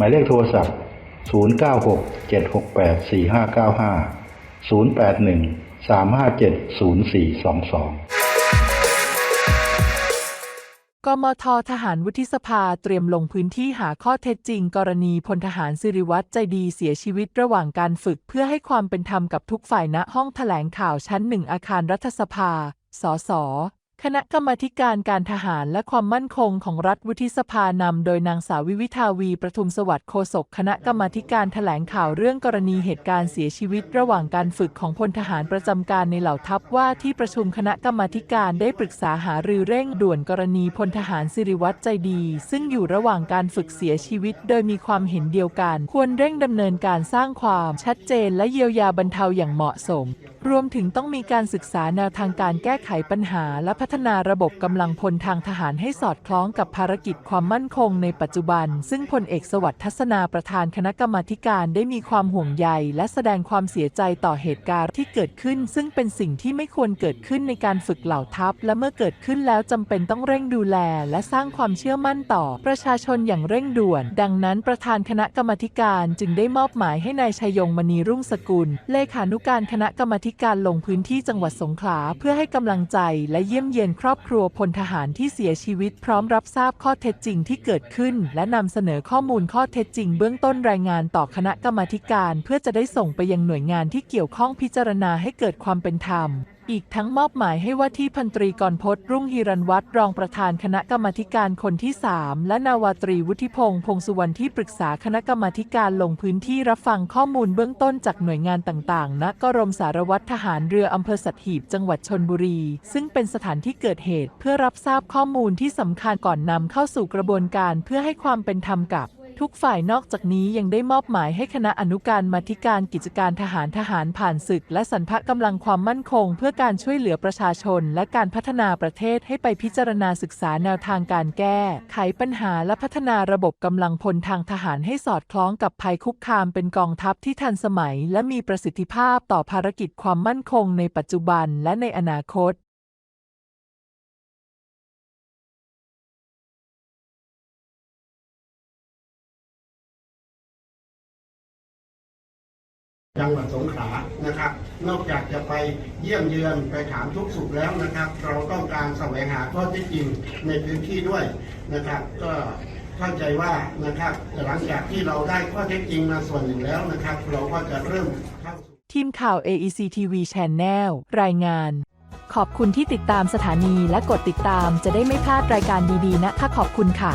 หมายเลขโทรศัพท์ 096 768 4595 081 357 0422กมททหารวุฒิสภาเตรียมลงพื้นที่หาข้อเท็จจริง กรณีพลทหารสิริวัตรใจดีเสียชีวิตระหว่างการฝึกเพื่อให้ความเป็นธรรมกับทุกฝ่ายณห้องแถลงข่าวชั้นหนึ่งอาคารรัฐสภา สส คณะกรรมธิการการทหารและความมั่นคงของรัฐวุฒิสภานำโดยนางสาววิวิทาวีประทุมสวัสดิ์โฆษกคณะกรรมธิการแถลงข่าวเรื่องกรณีเหตุการณ์เสียชีวิตระหว่างการฝึกของพลทหารประจำการในเหล่าทัพว่าที่ประชุมคณะกรรมธิการได้ปรึกษาหารือเร่งด่วนกรณีพลทหารสิริวัตรใจดี ซึ่งอยู่ระหว่างการฝึกเสียชีวิต โดยมีความเห็นเดียวกัน ควรเร่งดำเนินการสร้างความชัดเจนและเยียวยาบรรเทาอย่างเหมาะสม รวมถึงต้องมีการศึกษาแนวทางการแก้ไขปัญหาและพัฒนาระบบกำลังพลทางทหารให้สอดคล้องกับภารกิจความมั่นคงในปัจจุบัน ซึ่งพลเอกสวัสดิ์ทัศนาประธานคณะกรรมาการได้มีความห่วงใย และแสดงความเสียใจต่อเหตุการณ์ที่เกิดขึ้น ซึ่งเป็นสิ่งที่ไม่ควรเกิดขึ้นในการฝึกเหล่าทัพ และเมื่อเกิดขึ้นแล้วจำเป็นต้องเร่งดูแล และสร้างความเชื่อมั่นต่อ ประชาชนอย่างเร่งด่วน ดังนั้นประธานคณะกรรมาการจึงได้มอบหมายให้นายชัยยงมณีรุ่งสกุล เลขานุการคณะกรรมาการลงพื้นที่จังหวัดสงขลาเพื่อให้กำลังใจและเยี่ยมเยียนครอบครัวพลทหารที่เสียชีวิตพร้อมรับทราบข้อเท็จจริงที่เกิดขึ้น และนำเสนอข้อมูลข้อเท็จจริงเบื้องต้นรายงานต่อคณะกรรมาการ เพื่อจะได้ส่งไปยังหน่วยงานที่เกี่ยวข้องพิจารณาให้เกิดความเป็นธรรมอีกทั้งมอบหมายให้ว่าที่พันตรีกรพจน์รุ่งฮิรันวัตรรองประธานคณะกรรมาการคนที่ 3 และนาวาตรีวุฒิพงษ์พงสุวรรณที่ปรึกษาคณะกรรมาการลงพื้นที่รับฟังข้อมูลเบื้องต้นจากหน่วยงานต่างๆณกรมสารวัตรทหารเรืออำเภอสัตหีบจังหวัดชนบุรี ซึ่งเป็นสถานที่เกิดเหตุเพื่อรับทราบข้อมูลที่สำคัญก่อนนำเข้าสู่กระบวนการเพื่อให้ความเป็นธรรมกับ ทุกฝ่ายนอกจากนี้ยังได้มอบหมายให้คณะอนุการมาธิการกิจการทหารทหารผ่านศึก และสรรพกำลังความมั่นคง เพื่อการช่วยเหลือประชาชน และการพัฒนาประเทศให้ไปพิจารณาศึกษาแนวทางการแก้ ไขปัญหาและพัฒนาระบบกำลังพลทางทหารให้สอดคล้องกับภัยคุกคามเป็นกองทัพที่ทันสมัย และมีประสิทธิภาพต่อภารกิจความมั่นคงในปัจจุบันและในอนาคต จังหวัดสงขลานะครับ นอกจากจะไปเยี่ยมเยือนไปถามทุกสุขแล้วนะครับ เราต้องการแสวงหาข้อเท็จจริงในพื้นที่ด้วยนะครับ ก็เข้าใจว่านะครับหลังจากที่เราได้ข้อเท็จจริงมาส่วนหนึ่งแล้วนะครับ เราก็จะเริ่มเข้าสู่ทีมข่าว AEC TV Channel รายงาน ขอบคุณที่ติดตามสถานีและกดติดตามจะได้ไม่พลาดรายการดีๆนะคะขอบคุณค่ะ